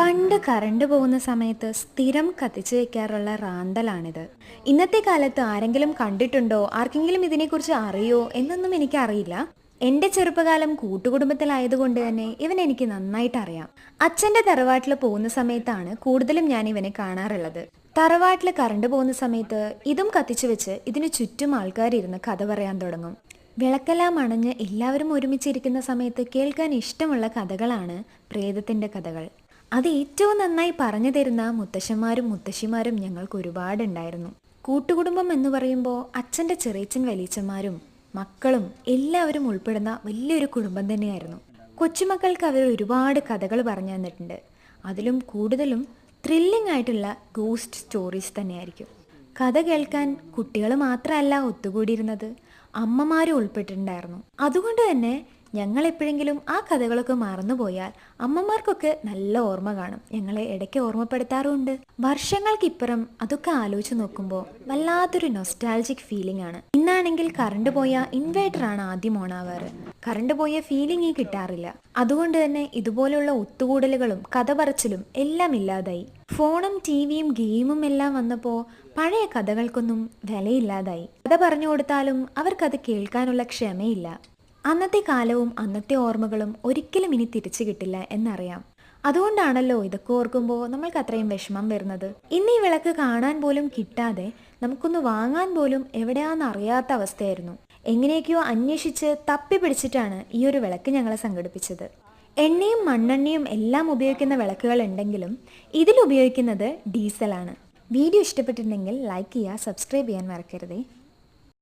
പണ്ട് കറണ്ട് പോകുന്ന സമയത്ത് സ്ഥിരം കത്തിച്ചു വെക്കാറുള്ള റാന്തലാണിത്. ഇന്നത്തെ കാലത്ത് ആരെങ്കിലും കണ്ടിട്ടുണ്ടോ? ആർക്കെങ്കിലും ഇതിനെക്കുറിച്ച് അറിയോ? എന്നൊന്നും എനിക്കറിയില്ല. എന്റെ ചെറുപ്പകാലം കൂട്ടുകുടുംബത്തിലായതുകൊണ്ട് തന്നെ ഇവൻ എനിക്ക് നന്നായിട്ട് അറിയാം അച്ഛന്റെ തറവാട്ടിൽ പോകുന്ന സമയത്താണ് കൂടുതലും ഞാൻ ഇവനെ കാണാറുള്ളത്. തറവാട്ടിൽ കറണ്ട് പോകുന്ന സമയത്ത് ഇതും കത്തിച്ചു വെച്ച് ഇതിനു ചുറ്റും ആൾക്കാരിരുന്ന് കഥ പറയാൻ തുടങ്ങും. വിളക്കെല്ലാം അണഞ്ഞ് എല്ലാവരും ഒരുമിച്ചിരിക്കുന്ന സമയത്ത് കേൾക്കാൻ ഇഷ്ടമുള്ള കഥകളാണ് പ്രേതത്തിന്റെ കഥകൾ. അത് ഏറ്റവും നന്നായി പറഞ്ഞു തരുന്ന മുത്തശ്ശന്മാരും മുത്തശ്ശിമാരും ഞങ്ങൾക്ക് ഒരുപാടുണ്ടായിരുന്നു. കൂട്ടുകുടുംബം എന്ന് പറയുമ്പോൾ അച്ഛന്റെ ചെറിയച്ഛൻ വലിയച്ഛന്മാരും മക്കളും എല്ലാവരും ഉൾപ്പെടുന്ന വലിയൊരു കുടുംബം തന്നെയായിരുന്നു. കൊച്ചുമക്കൾക്ക് അവർ ഒരുപാട് കഥകൾ പറഞ്ഞു തന്നിട്ടുണ്ട്. അതിലും കൂടുതലും ത്രില്ലിംഗ് ആയിട്ടുള്ള ഗോസ്റ്റ് സ്റ്റോറീസ് തന്നെയായിരിക്കും. കഥ കേൾക്കാൻ കുട്ടികൾ മാത്രമല്ല ഒത്തുകൂടിയിരുന്നത് അമ്മമാരും ഉൾപ്പെട്ടിട്ടുണ്ടായിരുന്നു. അതുകൊണ്ട് തന്നെ ഞങ്ങൾ എപ്പോഴെങ്കിലും ആ കഥകളൊക്കെ മറന്നുപോയാൽ അമ്മമാർക്കൊക്കെ നല്ല ഓർമ്മ കാണും. ഞങ്ങളെ ഇടയ്ക്ക് ഓർമ്മപ്പെടുത്താറുമുണ്ട്. വർഷങ്ങൾക്കിപ്പുറം അതൊക്കെ ആലോചിച്ച് നോക്കുമ്പോൾ വല്ലാത്തൊരു നൊസ്റ്റാൾജിക് ഫീലിംഗ് ആണ്. ഇന്നാണെങ്കിൽ കറണ്ട് പോയ ഇൻവേർട്ടർ ആണ് ആദ്യം ഓണാവാറ് കറണ്ട് പോയ ഫീലിംഗ് കിട്ടാറില്ല. അതുകൊണ്ട് തന്നെ ഇതുപോലുള്ള ഒത്തുകൂടലുകളും കഥ പറച്ചിലും എല്ലാം ഇല്ലാതായി. ഫോണും ടിവിയും ഗെയിമും എല്ലാം വന്നപ്പോൾ പഴയ കഥകൾക്കൊന്നും വിലയില്ലാതായി. കഥ പറഞ്ഞു കൊടുത്താലും അവർക്കത് കേൾക്കാനുള്ള ക്ഷമയില്ല. അന്നത്തെ കാലവും അന്നത്തെ ഓർമ്മകളും ഒരിക്കലും ഇനി തിരിച്ചു കിട്ടില്ല എന്നറിയാം. അതുകൊണ്ടാണല്ലോ ഇതൊക്കെ ഓർക്കുമ്പോൾ നമ്മൾക്ക് അത്രയും വിഷമം വരുന്നത്. ഇന്ന് ഈ വിളക്ക് കാണാൻ പോലും കിട്ടാതെ നമുക്കൊന്ന് വാങ്ങാൻ പോലും എവിടെയാണെന്ന് അറിയാത്ത അവസ്ഥയായിരുന്നു. എങ്ങനെയൊക്കെയോ അന്വേഷിച്ച് തപ്പി പിടിച്ചിട്ടാണ് ഈ ഒരു വിളക്ക് ഞങ്ങളെ സംഘടിപ്പിച്ചത്. എണ്ണയും മണ്ണെണ്ണയും എല്ലാം ഉപയോഗിക്കുന്ന വിളക്കുകൾ ഉണ്ടെങ്കിലും ഇതിൽ ഉപയോഗിക്കുന്നത് ഡീസലാണ്. വീഡിയോ ഇഷ്ടപ്പെട്ടിട്ടുണ്ടെങ്കിൽ ലൈക്ക് ചെയ്യുക സബ്സ്ക്രൈബ് ചെയ്യാൻ മറക്കരുതേ.